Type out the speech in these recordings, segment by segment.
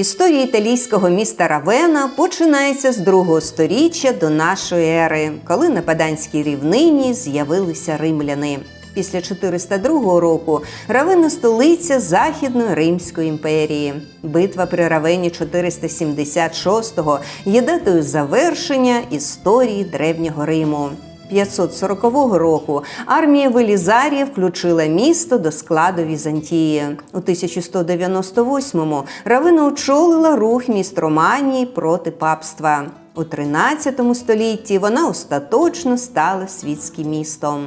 Історія італійського міста Равена починається з другого сторіччя до нашої ери, коли на Паданській рівнині з'явилися римляни. Після 402 року Равена столиця Західної Римської імперії. Битва при Равені 476-го є датою завершення історії древнього Риму. 540 року армія Велізарія включила місто до складу Візантії. У 1198-му Равина очолила рух міст Романії проти папства. У 13 столітті вона остаточно стала світським містом.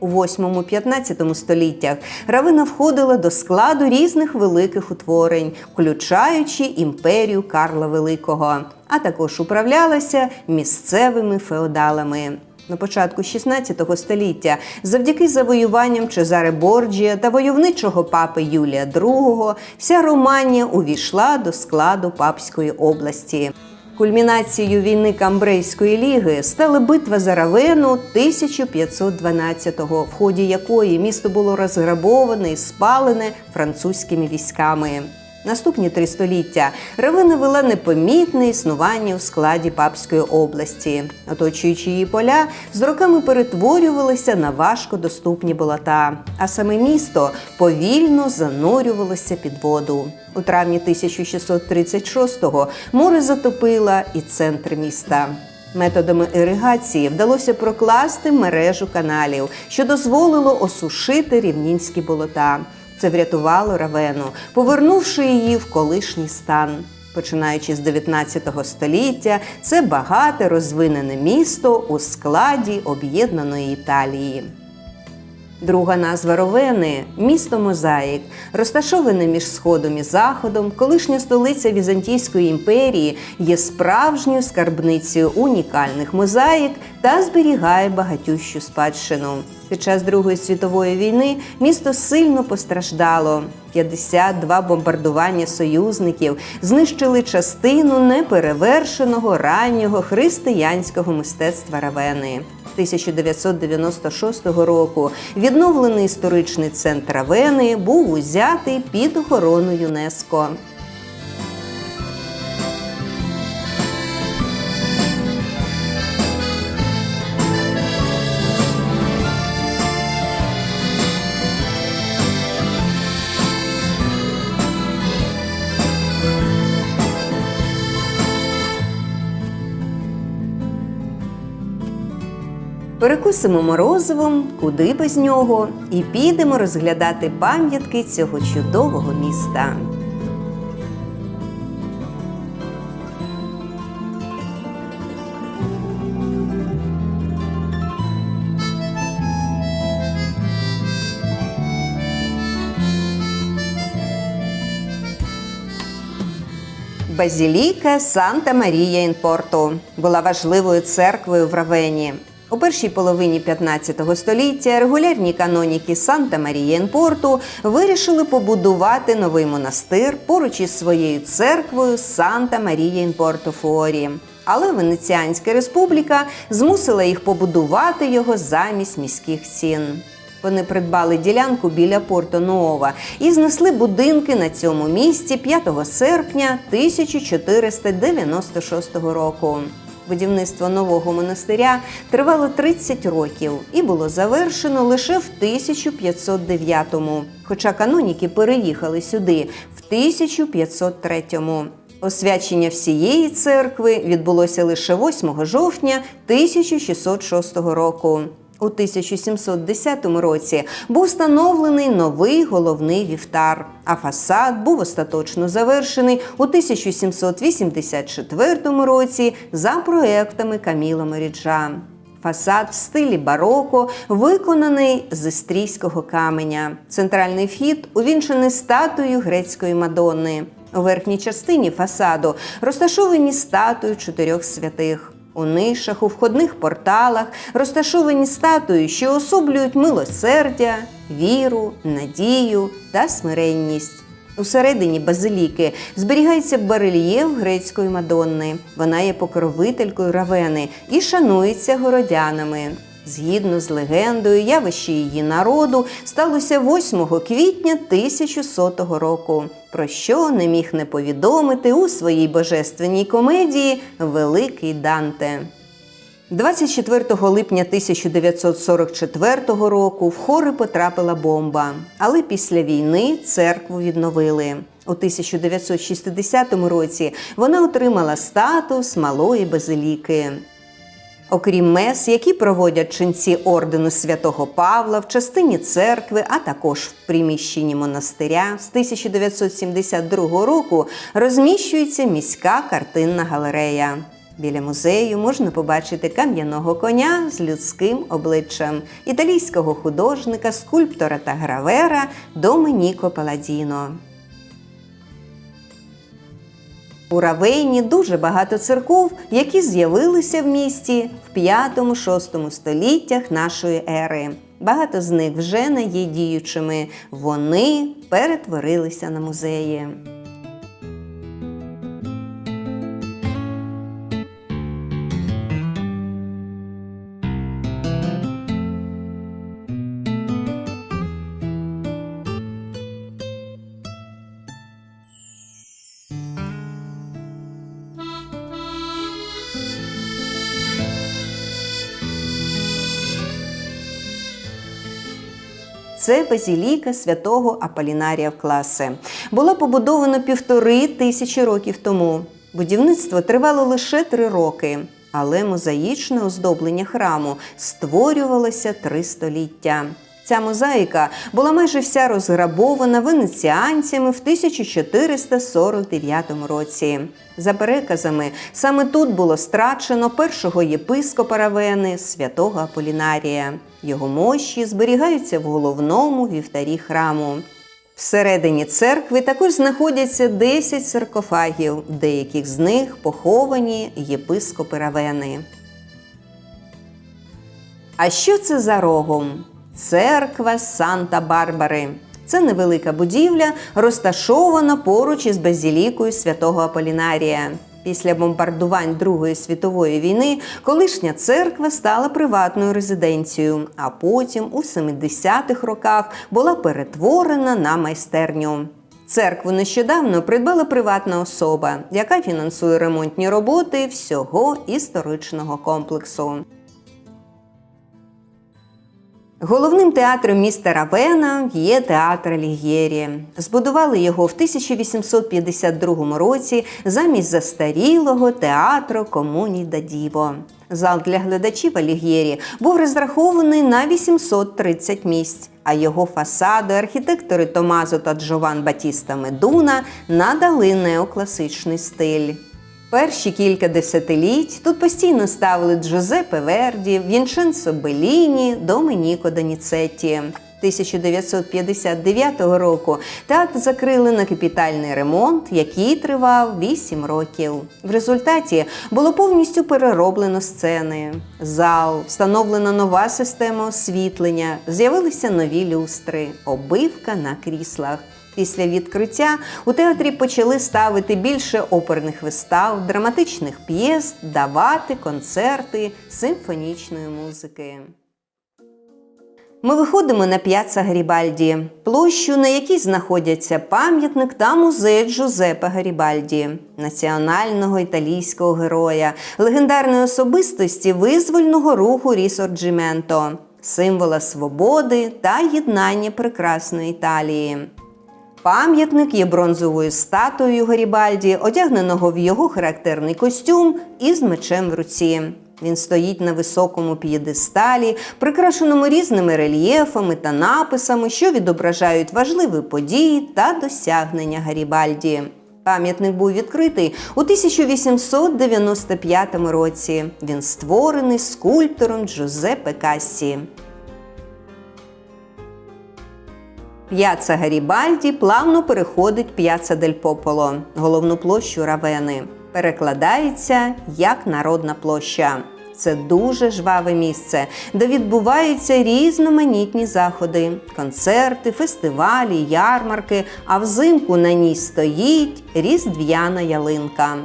У 8-15 століттях Равина входила до складу різних великих утворень, включаючи імперію Карла Великого, а також управлялася місцевими феодалами. На початку 16 століття, завдяки завоюванням Чезаре Борджія та войовничого папи Юлія II, вся Романія увійшла до складу Папської області. Кульмінацією війни Камбрейської ліги стала битва за Равену 1512-го, в ході якої місто було розграбоване і спалене французькими військами. Наступні три століття Равена вела непомітне існування у складі Папської області, оточуючи її поля, з роками перетворювалися на важкодоступні болота, а саме місто повільно занурювалося під воду. У травні 1636-го море затопило і центр міста. Методами іригації вдалося прокласти мережу каналів, що дозволило осушити рівнінські болота. Це врятувало Равену, повернувши її в колишній стан. Починаючи з 19 століття, це багате розвинене місто у складі об'єднаної Італії. Друга назва Ровени місто Мозаїк, розташоване між сходом і заходом, колишня столиця Візантійської імперії є справжньою скарбницею унікальних мозаїк та зберігає багатющу спадщину. Під час Другої світової війни місто сильно постраждало. 52 бомбардування союзників знищили частину неперевершеного раннього християнського мистецтва Равени. 1996 року відновлений історичний центр Авени був узятий під охорону ЮНЕСКО. Перекусимо морозивом, куди без нього, і підемо розглядати пам'ятки цього чудового міста. Базіліка Санта Марія ін Порто була важливою церквою в Равені. У першій половині 15 століття регулярні каноніки Санта Марія Інпорту вирішили побудувати новий монастир поруч із своєю церквою Санта Марія ін Порто Фуорі. Але Венеціанська республіка змусила їх побудувати його замість міських стін. Вони придбали ділянку біля Порто Нуова і знесли будинки на цьому місці 5 серпня 1496 року. Будівництво нового монастиря тривало 30 років і було завершено лише в 1509-му, хоча каноніки переїхали сюди в 1503-му. Освячення всієї церкви відбулося лише 8 жовтня 1606 року. У 1710 році був встановлений новий головний вівтар, а фасад був остаточно завершений у 1784 році за проектами Каміла Меріджа. Фасад в стилі бароко виконаний з істрійського каменя. Центральний вхід увінчений статуєю грецької Мадонни. У верхній частині фасаду розташовані статуї чотирьох святих. У нишах, у входних порталах розташовані статуї, що особлюють милосердя, віру, надію та смиренність. Усередині базиліки зберігається барельєф грецької Мадонни. Вона є покровителькою Равени і шанується городянами. Згідно з легендою, явище її народу сталося 8 квітня 1100 року, про що не міг не повідомити у своїй божественній комедії Великий Данте. 24 липня 1944 року в хори потрапила бомба, але після війни церкву відновили. У 1960 році вона отримала статус малої базиліки. Окрім мес, які проводять ченці ордену святого Павла в частині церкви, а також в приміщенні монастиря, з 1972 року розміщується міська картинна галерея. Біля музею можна побачити кам'яного коня з людським обличчям італійського художника, скульптора та гравера Доменіко Паладіно. У Равейні дуже багато церков, які з'явилися в місті в 5-6 століттях нашої ери. Багато з них вже не є діючими. Вони перетворилися на музеї. Це базіліка святого Аполінарія в класи. Була побудована півтори тисячі років тому. Будівництво тривало лише три роки, але мозаїчне оздоблення храму створювалося три століття. Ця мозаїка була майже вся розграбована венеціанцями в 1449 році. За переказами, саме тут було страчено першого єпископа Равени святого Аполінарія. Його мощі зберігаються в головному вівтарі храму. Всередині церкви також знаходяться 10 саркофагів, деяких з них поховані єпископи Равени. А що це за рогом? Церква Санта-Барбари. Це невелика будівля, розташована поруч із базілікою святого Аполінарія. Після бомбардувань Другої світової війни колишня церква стала приватною резиденцією, а потім у 70-х роках була перетворена на майстерню. Церкву нещодавно придбала приватна особа, яка фінансує ремонтні роботи всього історичного комплексу. Головним театром міста Равена є театр Алігєрі. Збудували його в 1852 році замість застарілого театру Комуні да Діво. Зал для глядачів Алігєрі був розрахований на 830 місць, а його фасади архітектори Томазо та Джован Батіста Медуна надали неокласичний стиль. Перші кілька десятиліть тут постійно ставили Джозепе Верді, Вінченцо Беліні, Доменіко Доніцетті. 1959 року театр закрили на капітальний ремонт, який тривав 8 років. В результаті було повністю перероблено сцени, зал, встановлена нова система освітлення, з'явилися нові люстри, обивка на кріслах. Після відкриття у театрі почали ставити більше оперних вистав, драматичних п'єс, давати концерти симфонічної музики. Ми виходимо на п'яца Гарібальді, площу, на якій знаходяться пам'ятник та музей Джузепе Гарібальді, національного італійського героя, легендарної особистості визвольного руху Рісорджіменто, символа свободи та єднання прекрасної Італії. Пам'ятник є бронзовою статуєю Гарібальді, одягненого в його характерний костюм із мечем в руці. Він стоїть на високому п'єдесталі, прикрашеному різними рельєфами та написами, що відображають важливі події та досягнення Гарібальді. Пам'ятник був відкритий у 1895 році. Він створений скульптором Джузеппе Кассі. П'яца Гарібальді плавно переходить П'яца Дель Пополо, головну площу Равени. Перекладається як народна площа. Це дуже жваве місце, де відбуваються різноманітні заходи, концерти, фестивалі, ярмарки. А взимку на ній стоїть різдв'яна ялинка.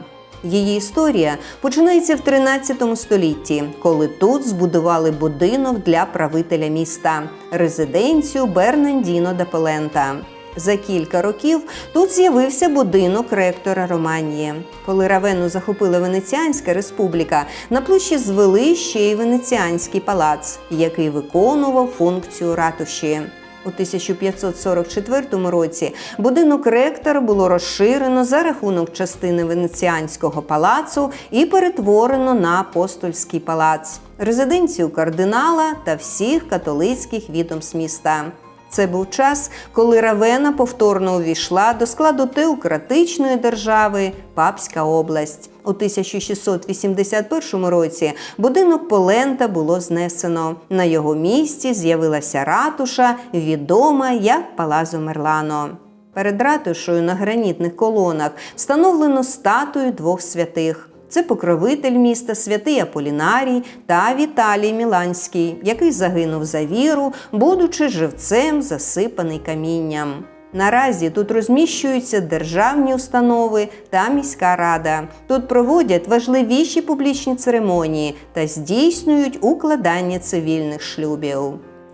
Її історія починається в 13 столітті, коли тут збудували будинок для правителя міста резиденцію Бернандіно да Полента. За кілька років тут з'явився будинок ректора Романії. Коли Равену захопила Венеціанська республіка, на площі звели ще й Венеціанський палац, який виконував функцію ратуші. У 1544 році будинок ректора було розширено за рахунок частини Венеціанського палацу і перетворено на апостольський палац, резиденцію кардинала та всіх католицьких відомств міста. Це був час, коли Равена повторно увійшла до складу теократичної держави Папська область. У 1681 році будинок Полента було знесено. На його місці з'явилася ратуша, відома як Палазо Мерлано. Перед ратушою на гранітних колонах встановлено статую двох святих. Це покровитель міста святий Аполінарій та Віталій Міланський, який загинув за віру, будучи живцем засипаний камінням. Наразі тут розміщуються державні установи та міська рада. Тут проводять важливіші публічні церемонії та здійснюють укладання цивільних шлюбів.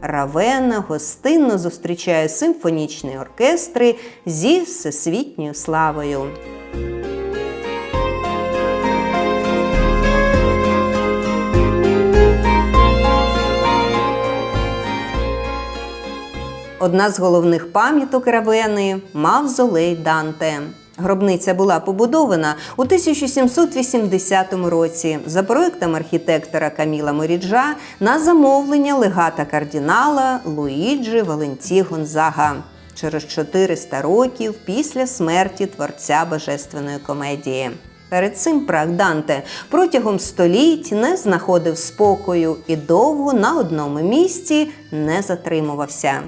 Равена гостинно зустрічає симфонічні оркестри зі всесвітньою славою. Одна з головних пам'яток Равени мавзолей Данте. Гробниця була побудована у 1780 році за проектом архітектора Каміла Моріджа на замовлення легата кардинала Луїджі Валенті Гонзага через 400 років після смерті творця божественної комедії. Перед цим прах Данте протягом століть не знаходив спокою і довго на одному місці не затримувався.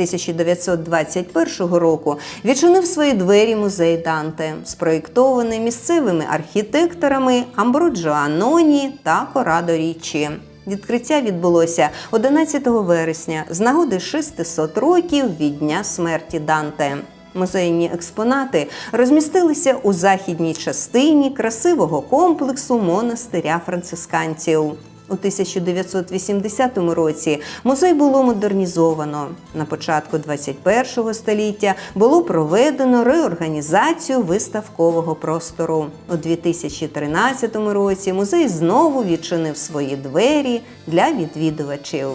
1921 року відчинив свої двері музей Данте, спроєктований місцевими архітекторами Амброджо Аноні та Корадо Річчі. Відкриття відбулося 11 вересня з нагоди 600 років від дня смерті Данте. Музейні експонати розмістилися у західній частині красивого комплексу монастиря францисканців. У 1980 році музей було модернізовано. На початку 21 століття було проведено реорганізацію виставкового простору. У 2013 році музей знову відчинив свої двері для відвідувачів.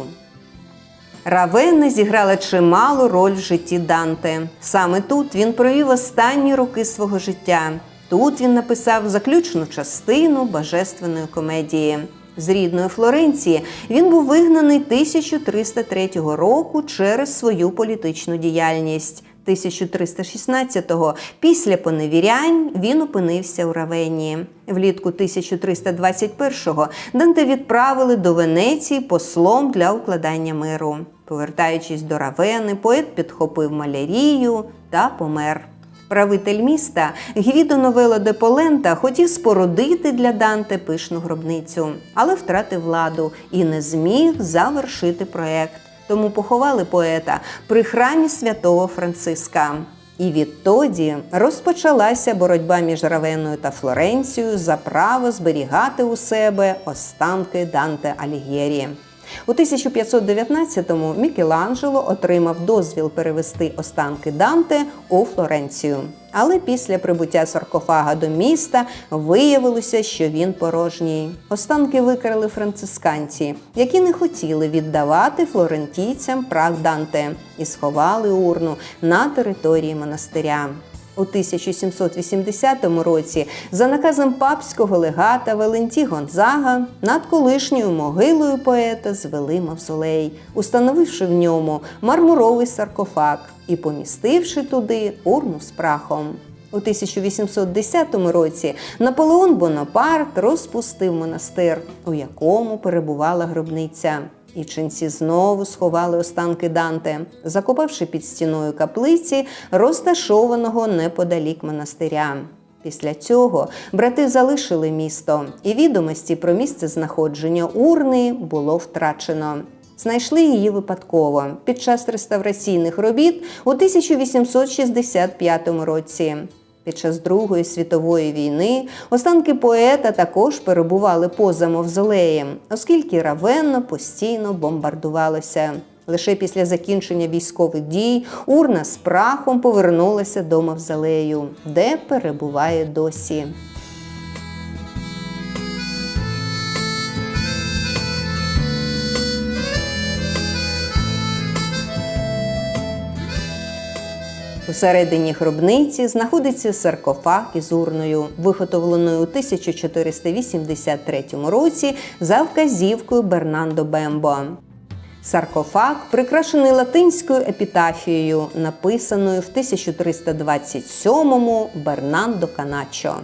Равенна зіграла чималу роль в житті Данте. Саме тут він провів останні роки свого життя. Тут він написав заключну частину божественної комедії. З рідної Флоренції він був вигнаний 1303 року через свою політичну діяльність. 1316-го після поневірянь він опинився у Равенні. Влітку 1321-го Данте відправили до Венеції послом для укладання миру. Повертаючись до Равени, поет підхопив малярію та помер. Правитель міста Гвідо Новело де Полента хотів спорудити для Данте пишну гробницю, але втратив владу і не зміг завершити проект. Тому поховали поета при храмі святого Франциска. І відтоді розпочалася боротьба між Равеною та Флоренцією за право зберігати у себе останки Данте Алігєрі. У 1519-му Мікеланджело отримав дозвіл перевести останки Данте у Флоренцію. Але після прибуття саркофага до міста виявилося, що він порожній. Останки викрали францисканці, які не хотіли віддавати флорентійцям прах Данте і сховали урну на території монастиря. У 1780 році за наказом папського легата Валенті Гонзага над колишньою могилою поета звели мавзолей, установивши в ньому мармуровий саркофаг і помістивши туди урну з прахом. У 1810 році Наполеон Бонапарт розпустив монастир, у якому перебувала гробниця. І ченці знову сховали останки Данте, закопавши під стіною каплиці, розташованого неподалік монастиря. Після цього брати залишили місто, і відомості про місце знаходження урни було втрачено. Знайшли її випадково під час реставраційних робіт у 1865 році. Під час Другої світової війни останки поета також перебували поза мавзолеєм, оскільки Равенно постійно бомбардувалося. Лише після закінчення військових дій урна з прахом повернулася до мавзолею, де перебуває досі. Усередині гробниці знаходиться саркофаг із урною, виготовленою у 1483 році за вказівкою Бернандо Бембо. Саркофаг прикрашений латинською епітафією, написаною в 1327-му Бернандо Каначо.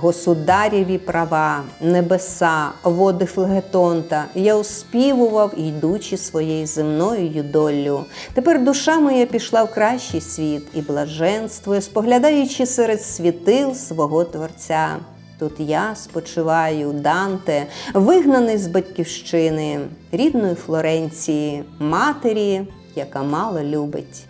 Государєві права, небеса, води флегетонта, я оспівував, йдучи своєю земною юдоллю. Тепер душа моя пішла в кращий світ і блаженствує, споглядаючи серед світил свого Творця. Тут я спочиваю, Данте, вигнаний з батьківщини, рідної Флоренції, матері, яка мало любить.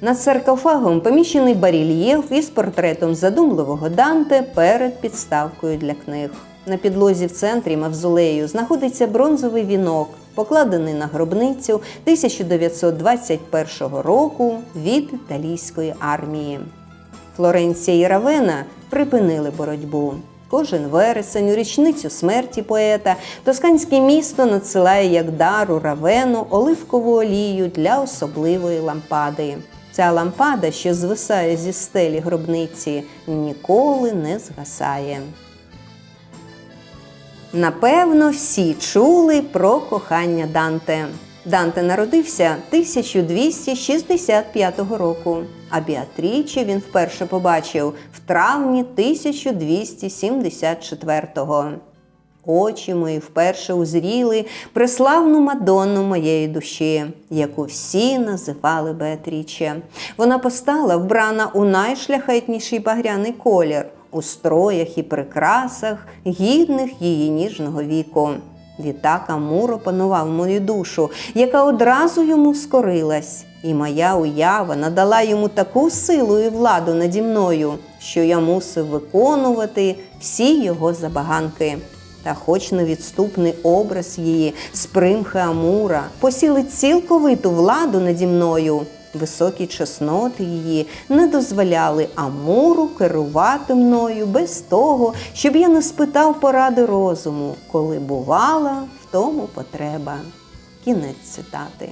Над саркофагом поміщений барельєф із портретом задумливого Данте перед підставкою для книг. На підлозі в центрі мавзолею знаходиться бронзовий вінок, покладений на гробницю 1921 року від італійської армії. Флоренція і Равена припинили боротьбу. Кожен вересень у річницю смерті поета тосканське місто надсилає як дару равену оливкову олію для особливої лампади. Ця лампада, що звисає зі стелі гробниці, ніколи не згасає. Напевно, всі чули про кохання Данте. Данте народився 1265 року, а Біатріче він вперше побачив в травні 1274-го. Очі мої вперше узріли преславну Мадонну моєї душі, яку всі називали Беатріче. Вона постала вбрана у найшляхетніший багряний колір, у строях і прикрасах, гідних її ніжного віку. Відтак Амур опанував мою душу, яка одразу йому скорилась, і моя уява надала йому таку силу і владу наді мною, що я мусив виконувати всі його забаганки. Та хоч невідступний образ її з примхи Амура посілить цілковиту владу наді мною, високі чесноти її не дозволяли Амуру керувати мною без того, щоб я не спитав поради розуму, коли бувала в тому потреба. Кінець цитати.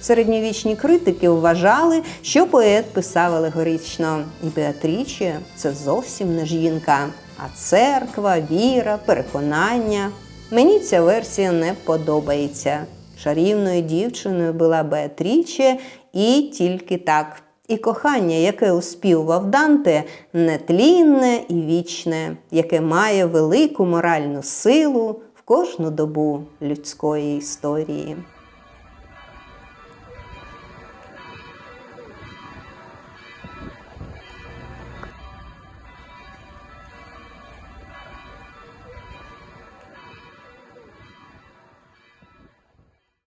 Середньовічні критики вважали, що поет писав алегорично, і Беатріче це зовсім не жінка, а церква, віра, переконання. Мені ця версія не подобається. Чарівною дівчиною була Беатріче і тільки так. І кохання, яке успівував Данте, нетлінне і вічне, яке має велику моральну силу в кожну добу людської історії.